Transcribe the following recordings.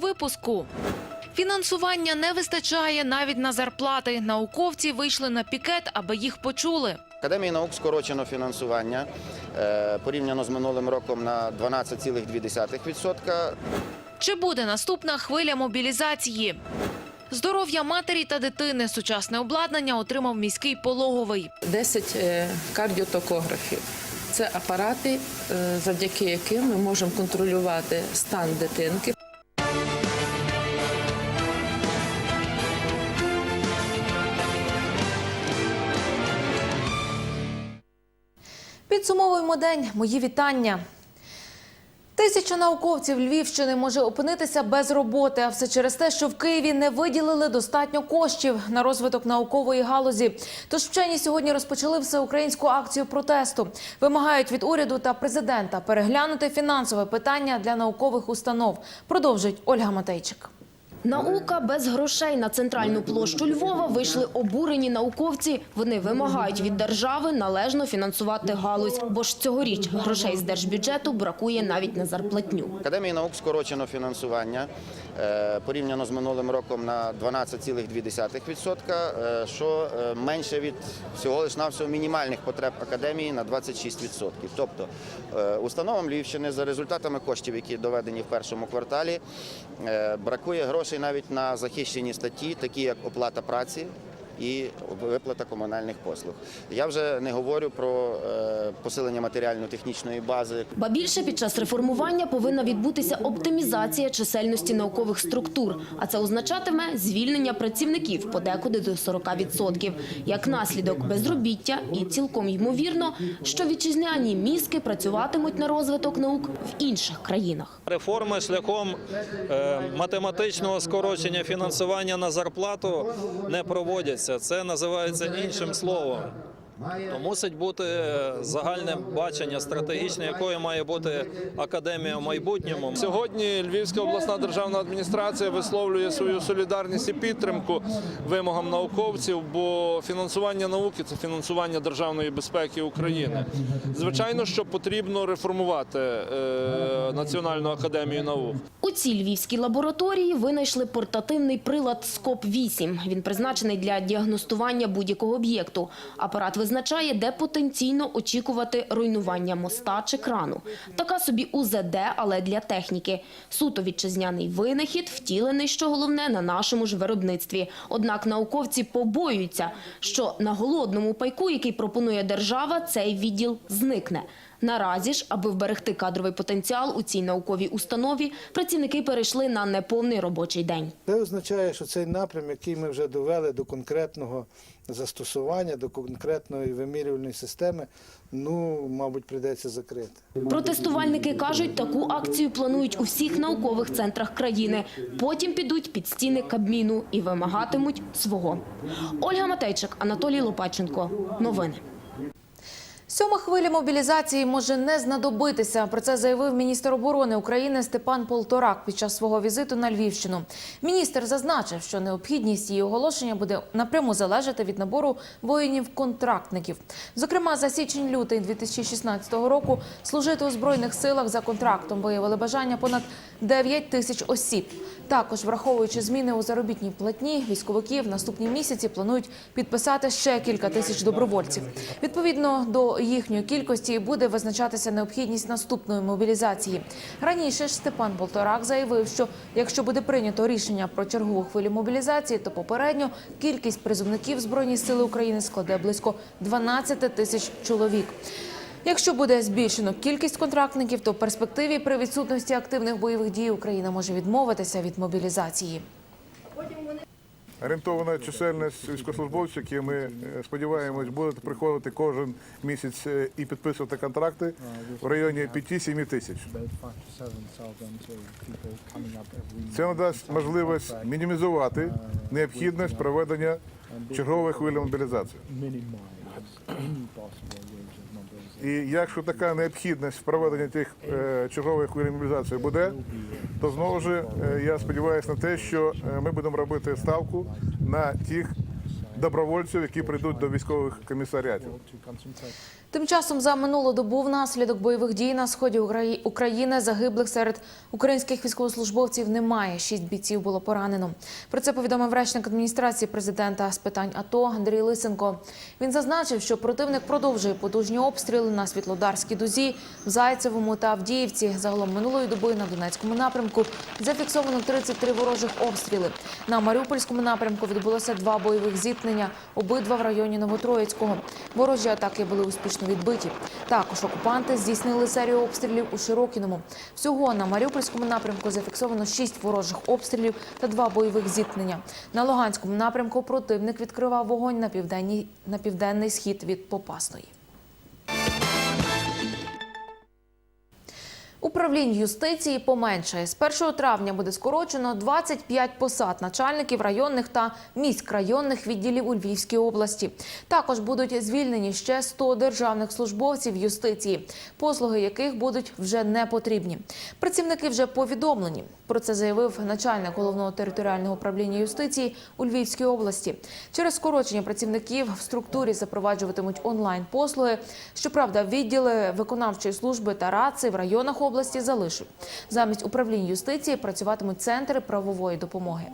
випуску. Фінансування не вистачає навіть на зарплати. Науковці вийшли на пікет, аби їх почули. Академії наук скорочено фінансування е, порівняно з минулим роком на 12,2%. Чи буде наступна хвиля мобілізації? Здоров'я матері та дитини. Сучасне обладнання отримав міський пологовий. 10 е, кардіотокографів. Це апарати, е, завдяки яким ми можемо контролювати стан дитинки. Підсумовуємо день. Мої вітання. Тисяча науковців Львівщини може опинитися без роботи, а все через те, що в Києві не виділили достатньо коштів на розвиток наукової галузі. Тож вчені сьогодні розпочали всеукраїнську акцію протесту. Вимагають від уряду та президента переглянути фінансове питання для наукових установ. Продовжить Ольга Матейчик. Наука без грошей на центральну площу Львова вийшли обурені науковці. Вони вимагають від держави належно фінансувати галузь, бо ж цьогоріч грошей з держбюджету бракує навіть на зарплатню. Академії наук скорочено фінансування е, порівняно з минулим роком на 12,2%, е, що е, менше від всього лиш навсього мінімальних потреб академії на 26%. Тобто установам Львівщини за результатами коштів, які доведені в першому кварталі, бракує грошей навіть на захищені статті, такі як оплата праці. І виплата комунальних послуг. Я вже не говорю про е, посилення матеріально-технічної бази, Ба більше під час реформування повинна відбутися оптимізація чисельності наукових структур, а це означатиме звільнення працівників подекуди до 40%. Як наслідок безробіття і цілком ймовірно, що вітчизняні мізки працюватимуть на розвиток наук в інших країнах. Реформи шляхом е, математичного скорочення фінансування на зарплату не проводяться. Це називається іншим словом. То мусить бути загальне бачення стратегічне, якою має бути академія в майбутньому. Сьогодні Львівська обласна державна адміністрація висловлює свою солідарність і підтримку вимогам науковців, бо фінансування науки це фінансування державної безпеки України. Звичайно, що потрібно реформувати е, Національну академію наук. У цій львівській лабораторії винайшли портативний прилад СКОП-8. Він призначений для діагностування будь-якого об'єкту. Апарат визначає, де потенційно очікувати руйнування моста чи крану. Така собі УЗД, але для техніки. Суто вітчизняний винахід, втілений, що головне, на нашому ж виробництві. Однак науковці побоюються, що на голодному пайку, який пропонує держава, цей відділ зникне. Наразі ж, аби вберегти кадровий потенціал у цій науковій установі, працівники перейшли на неповний робочий день. Це означає, що цей напрям, який ми вже довели до конкретного застосування, до конкретної вимірювальної системи, ну, мабуть, прийдеться закрити. Протестувальники кажуть, таку акцію планують у всіх наукових центрах країни. Потім підуть під стіни Кабміну і вимагатимуть свого. Ольга Матейчик, Анатолій Лопаченко. Новини. Сьома хвиля мобілізації може не знадобитися. Про це заявив міністр оборони України Степан Полторак під час свого візиту на Львівщину. Міністр зазначив, що необхідність її оголошення буде напряму залежати від набору воїнів-контрактників. Зокрема, за січень-лютий 2016 року служити у збройних силах за контрактом виявили бажання понад 9 тисяч осіб. Також, враховуючи зміни у заробітній платні, військовиків наступні місяці планують підписати ще кілька тисяч добровольців. Відповідно до їхньої кількості буде визначатися необхідність наступної мобілізації. Раніше ж Степан Полторак заявив, що якщо буде прийнято рішення про чергову хвилю мобілізації, то попередньо кількість призовників збройні сили України складе близько 12 тисяч чоловік. Якщо буде збільшено кількість контрактників, то в перспективі при відсутності активних бойових дій Україна може відмовитися від мобілізації. Орієнтована чисельність військовослужбовців, які ми е, сподіваємось, будуть приходити кожен місяць е, і підписувати контракти в районі 5-7 тисяч. Це надасть можливість мінімізувати необхідність проведення чергової хвилі мобілізації. І якщо така необхідність в проведенні тих е, чергових хвилі буде, то знову ж е, я сподіваюся на те, що е, ми будемо робити ставку на тих добровольців, які прийдуть до військових комісаріатів. Тим часом за минулу добу внаслідок бойових дій на сході України загиблих серед українських військовослужбовців немає. Шість бійців було поранено. Про це повідомив речник адміністрації президента з питань АТО Андрій Лисенко. Він зазначив, що противник продовжує потужні обстріли на Світлодарській дузі, в Зайцевому та Авдіївці. Загалом минулої доби на Донецькому напрямку зафіксовано 33 ворожих обстріли. На Маріупольському напрямку відбулося два бойових зіткнення, обидва в районі Новотроїцького. Ворожі атаки були успішно відбиті. Також окупанти здійснили серію обстрілів у Широкіному. Всього на Маріупольському напрямку зафіксовано шість ворожих обстрілів та два бойових зіткнення. На Луганському напрямку противник відкривав вогонь на південній на південний схід від Попасної. Управлінь юстиції поменшає. З 1 травня буде скорочено 25 посад начальників районних та міськрайонних відділів у Львівській області. Також будуть звільнені ще 100 державних службовців юстиції, послуги яких будуть вже не потрібні. Працівники вже повідомлені. Про це заявив начальник головного територіального управління юстиції у Львівській області. Через скорочення працівників в структурі запроваджуватимуть онлайн послуги. Щоправда, відділи виконавчої служби та раци в районах області залишать. Замість управлінь юстиції працюватимуть центри правової допомоги.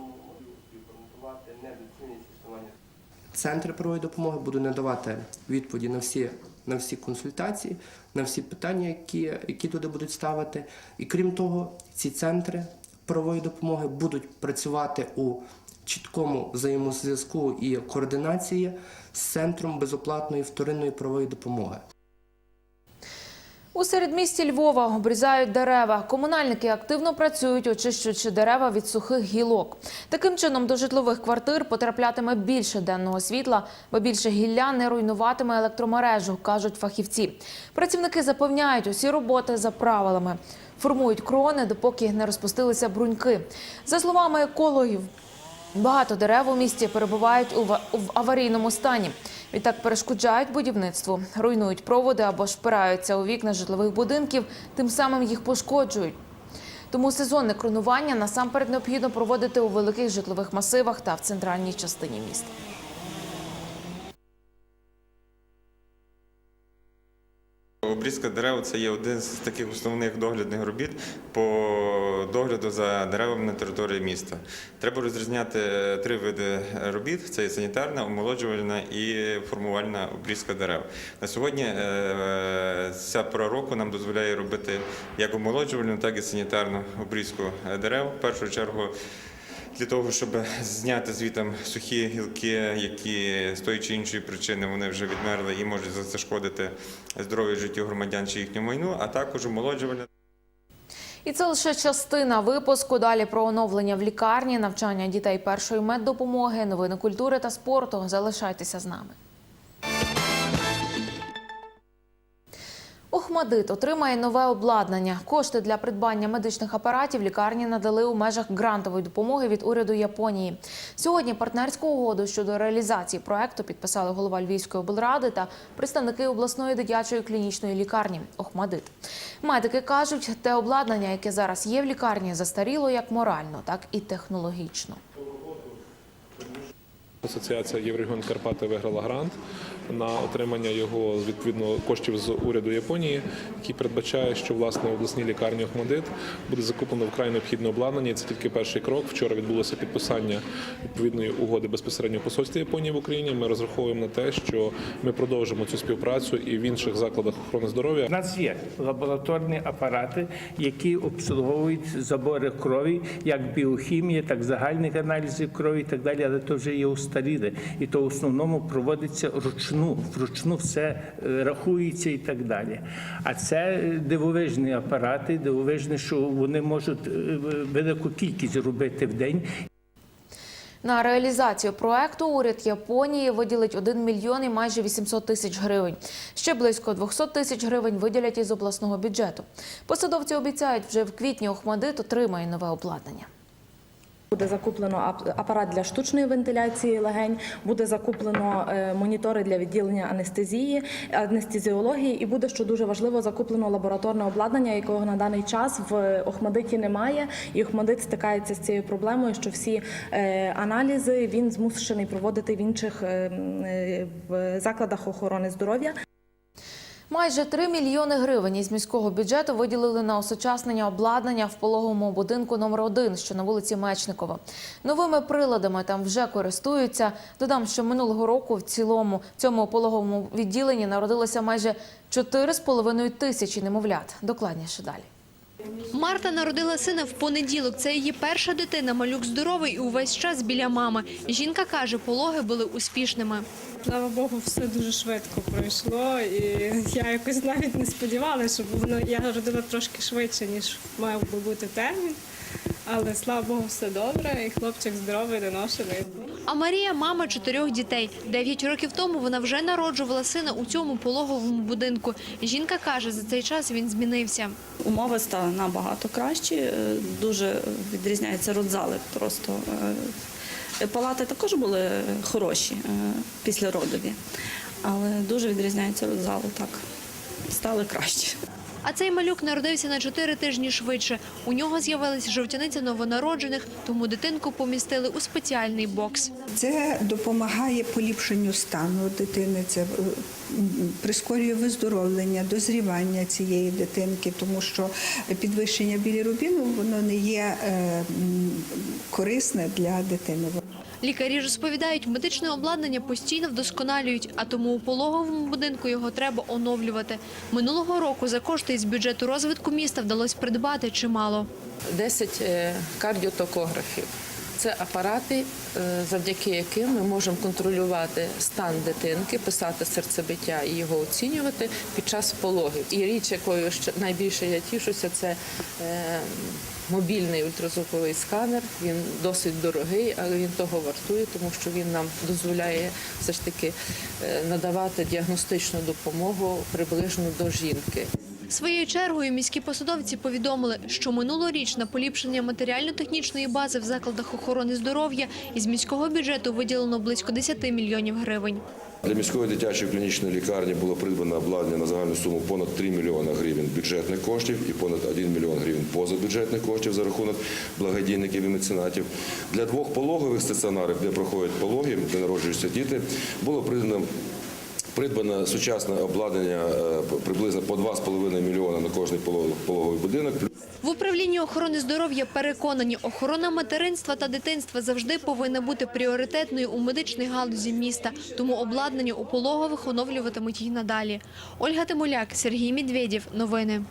Центри правової допомоги будуть надавати відповіді на всі, на всі консультації, на всі питання, які, які туди будуть ставити. І крім того, ці центри правової допомоги будуть працювати у чіткому взаємозв'язку і координації з центром безоплатної вторинної правової допомоги. У середмісті Львова обрізають дерева. Комунальники активно працюють, очищуючи дерева від сухих гілок. Таким чином до житлових квартир потраплятиме більше денного світла, бо більше гілля не руйнуватиме електромережу, кажуть фахівці. Працівники запевняють, усі роботи за правилами. Формують крони, допоки не розпустилися бруньки. За словами екологів, Багато дерев у місті перебувають у аварійному стані. Відтак перешкоджають будівництву, руйнують проводи або шпираються у вікна житлових будинків, тим самим їх пошкоджують. Тому сезонне кронування насамперед необхідно проводити у великих житлових масивах та в центральній частині міста. Обрізка дерев це є один з таких основних доглядних робіт по догляду за деревами на території міста. Треба розрізняти три види робіт: це є санітарна, омолоджувальна і формувальна обрізка дерев. На сьогодні е, ця пора року нам дозволяє робити як омолоджувальну, так і санітарну обрізку дерев. В першу чергу для того, щоб зняти звітом сухі гілки, які з тої чи іншої причини вони вже відмерли і можуть зашкодити здоров'ю життю громадян чи їхньому майну, а також омолоджувальна І це лише частина випуску. Далі про оновлення в лікарні, навчання дітей першої меддопомоги, новини культури та спорту. Залишайтеся з нами. Охмадит отримає нове обладнання. Кошти для придбання медичних апаратів лікарні надали у межах грантової допомоги від уряду Японії. Сьогодні партнерську угоду щодо реалізації проекту підписали голова Львівської облради та представники обласної дитячої клінічної лікарні Охмадит. Медики кажуть, те обладнання, яке зараз є в лікарні, застаріло як морально, так і технологічно. Асоціація Єврегіон Карпати виграла грант на отримання його відповідно коштів з уряду Японії, який передбачає, що власне в обласній лікарні Охмадит буде закуплено вкрай необхідне обладнання. Це тільки перший крок. Вчора відбулося підписання відповідної угоди безпосередньо в посольстві Японії в Україні. Ми розраховуємо на те, що ми продовжимо цю співпрацю і в інших закладах охорони здоров'я. У нас є лабораторні апарати, які обслуговують забори крові, як біохімія, так загальних аналізів крові і так далі, але то вже є устаріле. І то в основному проводиться ручну, вручну все е, рахується і так далі. А це дивовижні апарати, дивовижні, що вони можуть е, велику кількість робити в день. На реалізацію проекту уряд Японії виділить 1 мільйон і майже 800 тисяч гривень. Ще близько 200 тисяч гривень виділять із обласного бюджету. Посадовці обіцяють, вже в квітні Охмадит отримає нове обладнання. Буде закуплено апарат для штучної вентиляції легень, буде закуплено е, монітори для відділення анестезії, анестезіології, і буде, що дуже важливо, закуплено лабораторне обладнання, якого на даний час в Охмадиті немає. І Охмадит стикається з цією проблемою, що всі е, аналізи він змушений проводити в інших е, м, е, закладах охорони здоров'я. Майже 3 мільйони гривень із міського бюджету виділили на осучаснення обладнання в пологовому будинку номер 1 що на вулиці Мечникова. Новими приладами там вже користуються. Додам, що минулого року в цілому цьому пологовому відділенні народилося майже 4,5 тисячі немовлят. Докладніше далі. Марта народила сина в понеділок. Це її перша дитина. Малюк здоровий і увесь час біля мами. Жінка каже, пологи були успішними. Слава Богу, все дуже швидко пройшло, і я якось навіть не сподівалася, що воно я родила трошки швидше, ніж мав би бути термін. Але слава Богу, все добре, і хлопчик здоровий, доношений. А Марія – мама чотирьох дітей. Дев'ять років тому вона вже народжувала сина у цьому пологовому будинку. Жінка каже, за цей час він змінився. Умови стали набагато кращі, е, дуже відрізняється родзали просто. Е, Палати також були хороші е, після родові, але дуже відрізняється родзали так. Стали краще. А цей малюк народився на чотири тижні швидше. У нього з'явилася жовтяниця новонароджених, тому дитинку помістили у спеціальний бокс. Це допомагає поліпшенню стану дитини, це е, прискорює виздоровлення, дозрівання цієї дитинки, тому що підвищення білірубіну воно не є е, корисне для дитини. Лікарі розповідають, медичне обладнання постійно вдосконалюють, а тому у пологовому будинку його треба оновлювати. Минулого року за кошти із бюджету розвитку міста вдалося придбати чимало. 10 е, кардіотокографів. Це апарати, е, завдяки яким ми можемо контролювати стан дитинки, писати серцебиття і його оцінювати під час пологів. І річ, якою найбільше я тішуся, це е, мобільний ультразвуковий сканер. Він досить дорогий, але він того вартує, тому що він нам дозволяє все ж таки е, надавати діагностичну допомогу приближно до жінки. Своєю чергою міські посадовці повідомили, що минулоріч на поліпшення матеріально-технічної бази в закладах охорони здоров'я із міського бюджету виділено близько 10 мільйонів гривень. Для міської дитячої клінічної лікарні було придбано обладнання на загальну суму понад 3 мільйони гривень бюджетних коштів і понад 1 мільйон гривень позабюджетних коштів за рахунок благодійників і меценатів. Для двох пологових стаціонарів, де проходять пологи, де народжуються діти, було придбано Придбано сучасне обладнання е, приблизно по 2,5 мільйона на кожний полог- пологовий будинок. В управлінні охорони здоров'я переконані, охорона материнства та дитинства завжди повинна бути пріоритетною у медичній галузі міста, тому обладнання у пологових оновлюватимуть і надалі. Ольга Тимуляк, Сергій Медведєв. Новини.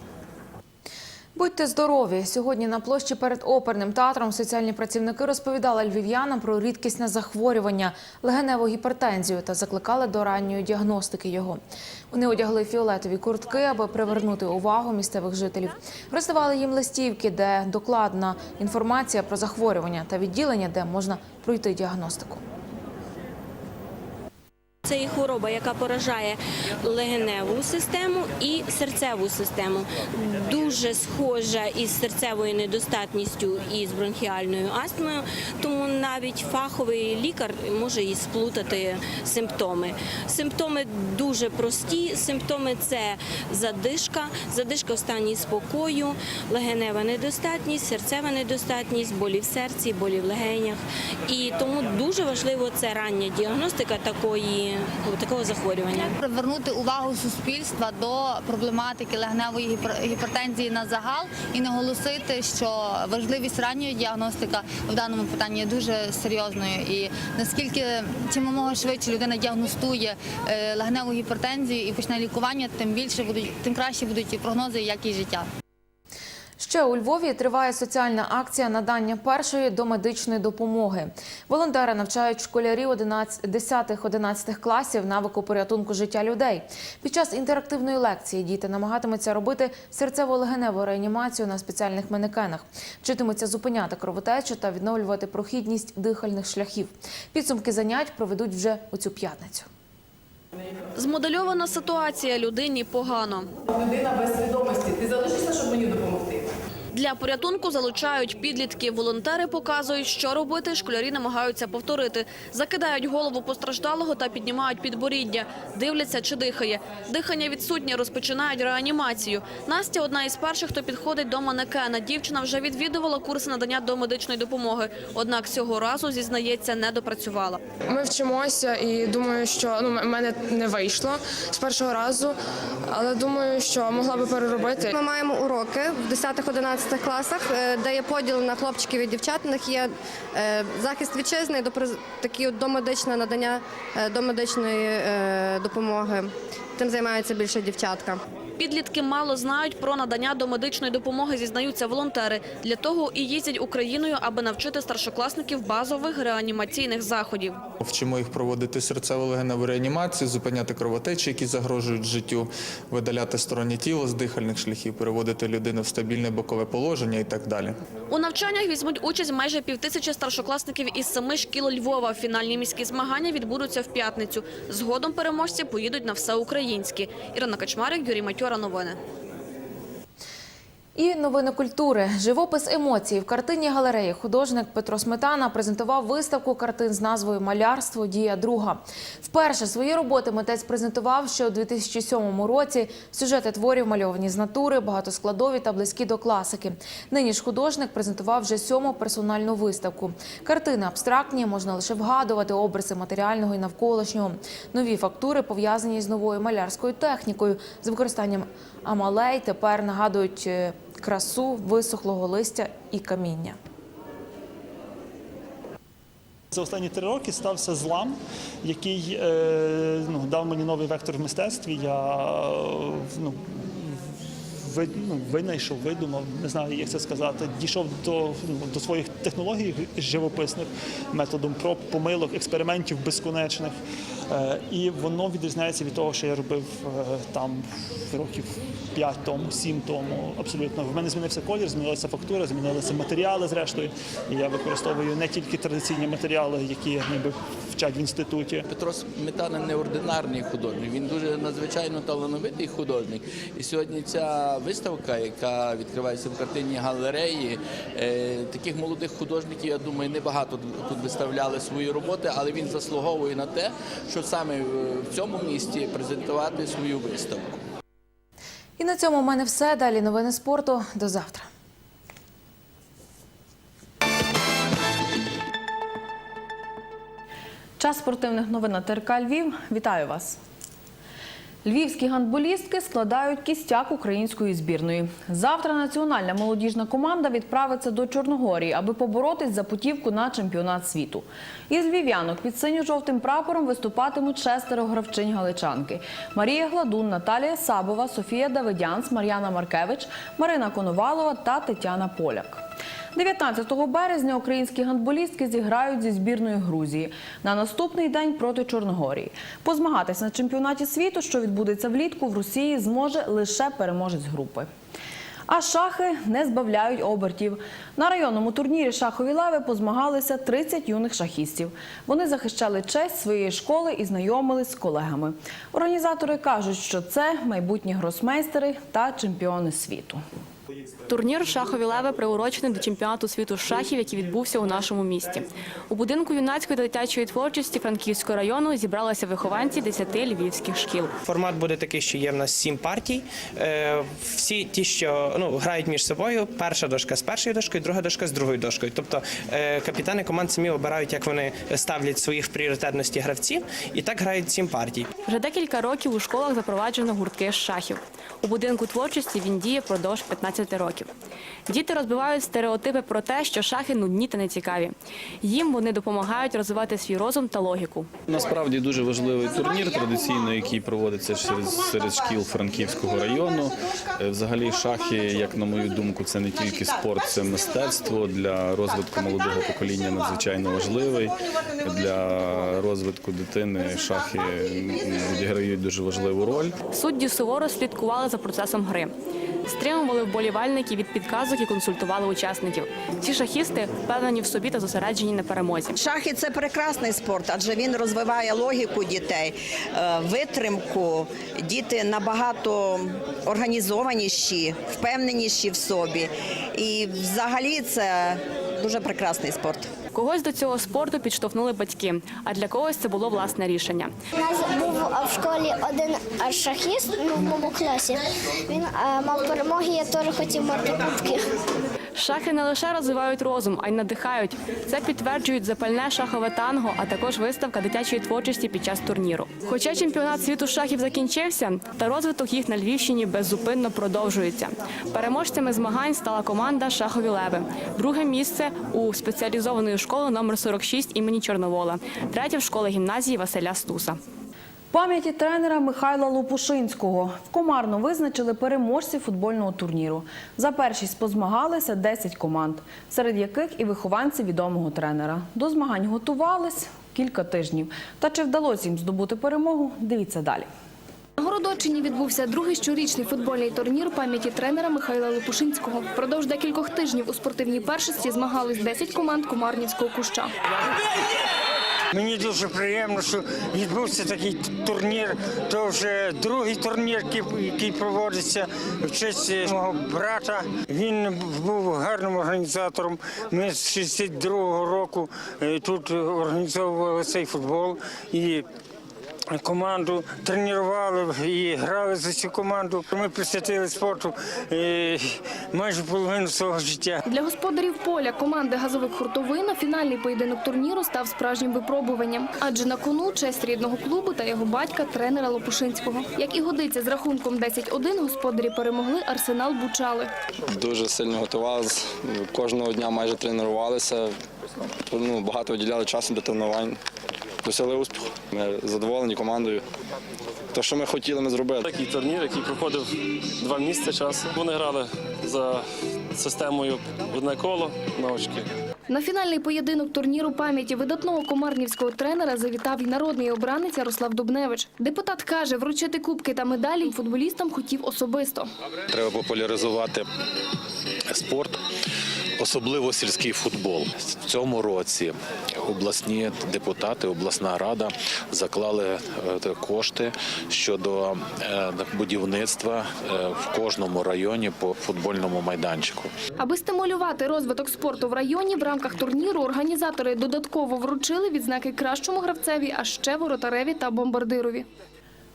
Будьте здорові! Сьогодні на площі перед оперним театром соціальні працівники розповідали львів'янам про рідкісне захворювання легеневу гіпертензію та закликали до ранньої діагностики його. Вони одягли фіолетові куртки, аби привернути увагу місцевих жителів. Роздавали їм листівки, де докладна інформація про захворювання та відділення, де можна пройти діагностику. Це є хвороба, яка поражає легеневу систему і серцеву систему. Дуже схожа із серцевою недостатністю і з бронхіальною астмою, тому навіть фаховий лікар може і сплутати симптоми. Симптоми дуже прості. Симптоми це задишка, задишка в стані спокою, легенева недостатність, серцева недостатність, болі в серці, болі в легенях. І тому дуже важливо це рання діагностика такої такого захворювання. Привернути увагу суспільства до проблематики легневої гіпертензії на загал і наголосити, що важливість ранньої діагностики в даному питанні є дуже серйозною. І наскільки чим мого швидше людина діагностує е, легневу гіпертензію і почне лікування, тим більше будуть, тим краще будуть і прогнози, і якість життя. Ще у Львові триває соціальна акція надання першої домедичної допомоги. Волонтери навчають школярів 10-11 класів навику порятунку життя людей. Під час інтерактивної лекції діти намагатимуться робити серцево-легеневу реанімацію на спеціальних манекенах, вчитимуться зупиняти кровотечу та відновлювати прохідність дихальних шляхів. Підсумки занять проведуть вже у цю п'ятницю. Змодельована ситуація людині погано. Людина без свідомості. Ти залишишся, щоб мені допомогти? Для порятунку залучають підлітки. Волонтери показують, що робити. Школярі намагаються повторити. Закидають голову постраждалого та піднімають підборіддя. Дивляться, чи дихає. Дихання відсутнє, розпочинають реанімацію. Настя одна із перших, хто підходить до манекена. Дівчина вже відвідувала курси надання домедичної допомоги. Однак цього разу, зізнається, не допрацювала. Ми вчимося і думаю, що ну, в мене не вийшло з першого разу, але думаю, що могла би переробити. Ми маємо уроки в 10-11 класах, е, де є поділ на хлопчиків і дівчат. У них є е, захист вітчизни, такі домедичне надання е, домедичної допомоги. Тим займається більше дівчатка. Підлітки мало знають про надання домедичної допомоги, зізнаються волонтери. Для того і їздять Україною, аби навчити старшокласників базових реанімаційних заходів. Вчимо їх проводити серцево-легеневу реанімацію, зупиняти кровотечі, які загрожують життю, видаляти стороннє тіло з дихальних шляхів, переводити людину в стабільне бокове положення і так далі. У навчаннях візьмуть участь майже півтисячі старшокласників із семи шкіл Львова. Фінальні міські змагання відбудуться в п'ятницю. Згодом переможці поїдуть на всеукраїнські. Ірина Качмарик, Юрій Матьора. Новини. І новини культури. Живопис емоцій. В картинній галереї художник Петро Сметана презентував виставку картин з назвою Малярство. Дія друга. Вперше свої роботи митець презентував ще у 2007 році. Сюжети творів мальовані з натури, багатоскладові та близькі до класики. Нині ж художник презентував вже сьому персональну виставку. Картини абстрактні, можна лише вгадувати обриси матеріального і навколишнього. Нові фактури пов'язані з новою малярською технікою з використанням амалей. Тепер нагадують е, красу висохлого листя і каміння. За останні три роки стався злам, який е, ну, дав мені новий вектор в мистецтві. Я е, ну, ви, ну, винайшов, видумав, не знаю, як це сказати, дійшов до, ну, до своїх технологій живописних методом проб, помилок, експериментів безконечних. Е, і воно відрізняється від того, що я робив е, там років 5 тому, 7 тому. Абсолютно в мене змінився колір, змінилася фактура, змінилися матеріали. Зрештою, і я використовую не тільки традиційні матеріали, які ніби вчать в інституті. Петро Сметана неординарний художник. Він дуже надзвичайно талановитий художник. І сьогодні ця виставка, яка відкривається в картинній галереї, е, таких молодих художників, я думаю, небагато тут виставляли свої роботи, але він заслуговує на те, що саме в цьому місті презентувати свою виставку. І на цьому в мене все. Далі новини спорту. До завтра. Час спортивних новин на ТРК Львів. Вітаю вас. Львівські гандболістки складають кістяк української збірної. Завтра національна молодіжна команда відправиться до Чорногорії, аби поборотись за путівку на чемпіонат світу. Із львів'янок під синьо-жовтим прапором виступатимуть шестеро гравчинь галичанки: Марія Гладун, Наталія Сабова, Софія Давидянц, Мар'яна Маркевич, Марина Коновалова та Тетяна Поляк. 19 березня українські гандболістки зіграють зі збірною Грузії на наступний день проти Чорногорії. Позмагатись на чемпіонаті світу, що відбудеться влітку, в Росії зможе лише переможець групи. А шахи не збавляють обертів. На районному турнірі шахові леви позмагалися 30 юних шахістів. Вони захищали честь своєї школи і знайомились з колегами. Організатори кажуть, що це майбутні гросмейстери та чемпіони світу. Турнір Шахові леви приурочений до чемпіонату світу з шахів, який відбувся у нашому місті. У будинку юнацької та дитячої творчості Франківського району зібралися вихованці 10 львівських шкіл. Формат буде такий, що є в нас сім партій. Е, Всі ті, що ну, грають між собою, перша дошка з першою дошкою, друга дошка з другою дошкою. Тобто е, капітани команд самі обирають, як вони ставлять своїх в пріоритетності гравців, і так грають сім партій. Вже декілька років у школах запроваджено гуртки з шахів. У будинку творчості він діє впродовж 15 років. Діти розбивають стереотипи про те, що шахи нудні та нецікаві. Їм вони допомагають розвивати свій розум та логіку. Насправді дуже важливий турнір традиційно, який проводиться серед, серед шкіл Франківського району. Е, Взагалі, шахи, як на мою думку, це не тільки спорт, це мистецтво для розвитку молодого покоління надзвичайно важливий. Для розвитку дитини шахи відіграють дуже важливу роль. Судді суворо слідкували за процесом гри. Стримували вболівальників від підказок і консультували учасників. Ці шахісти впевнені в собі та зосереджені на перемозі. Шахи це прекрасний спорт, адже він розвиває логіку дітей, е, витримку. Діти набагато організованіші, впевненіші в собі. І взагалі це дуже прекрасний спорт. Когось до цього спорту підштовхнули батьки, а для когось це було власне рішення. У нас був в школі один шахіст ну, в моєму класі. Він мав перемоги, я теж хотів мати кубки. Шахи не лише розвивають розум, а й надихають. Це підтверджують запальне шахове танго, а також виставка дитячої творчості під час турніру. Хоча чемпіонат світу шахів закінчився, та розвиток їх на Львівщині беззупинно продовжується. Переможцями змагань стала команда Шахові леви. Друге місце у спеціалізованої школи номер 46 імені Чорновола. Третє в школи гімназії Василя Стуса. Пам'яті тренера Михайла Лопушинського в Комарно визначили переможців футбольного турніру. За першість позмагалися 10 команд, серед яких і вихованці відомого тренера. До змагань готувались кілька тижнів. Та чи вдалося їм здобути перемогу? Дивіться далі. На Городочині відбувся другий щорічний футбольний турнір пам'яті тренера Михайла Лопушинського. Впродовж декількох тижнів у спортивній першості змагались 10 команд Комарнівського куща. Мені дуже приємно, що відбувся такий турнір. То вже другий турнір, який- проводиться в честь мого брата. Він був гарним організатором. Ми з 62-го року е, тут організовували цей футбол і. Команду тренували і грали за цю команду. Ми присвятили спорту е, майже половину свого життя. Для господарів поля команди газових хуртовина фінальний поєдинок турніру став справжнім випробуванням, адже на кону честь рідного клубу та його батька тренера Лопушинського. Як і годиться з рахунком 10-1, господарі перемогли Арсенал Бучали. Дуже сильно готувалися, кожного дня майже тренувалися, ну, багато виділяли часу до тренувань. Досягли успіху. Ми задоволені командою. Те, що ми хотіли, ми зробили. Такий турнір, який проходив два місяці часу. Вони грали за системою одне коло на очки. На фінальний поєдинок турніру пам'яті видатного комарнівського тренера завітав і народний обранець Ярослав Дубневич. Депутат каже, вручити кубки та медалі футболістам хотів особисто. Треба популяризувати спорт, особливо сільський футбол. В цьому році обласні депутати, обласна рада заклали е, кошти щодо е, будівництва е, в кожному районі по футбольному майданчику. Аби стимулювати розвиток спорту в районі, в рамках турніру організатори додатково вручили відзнаки кращому гравцеві, а ще воротареві та бомбардирові.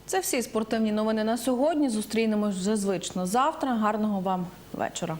Це всі спортивні новини на сьогодні. Зустрінемось вже звично завтра. Гарного вам вечора.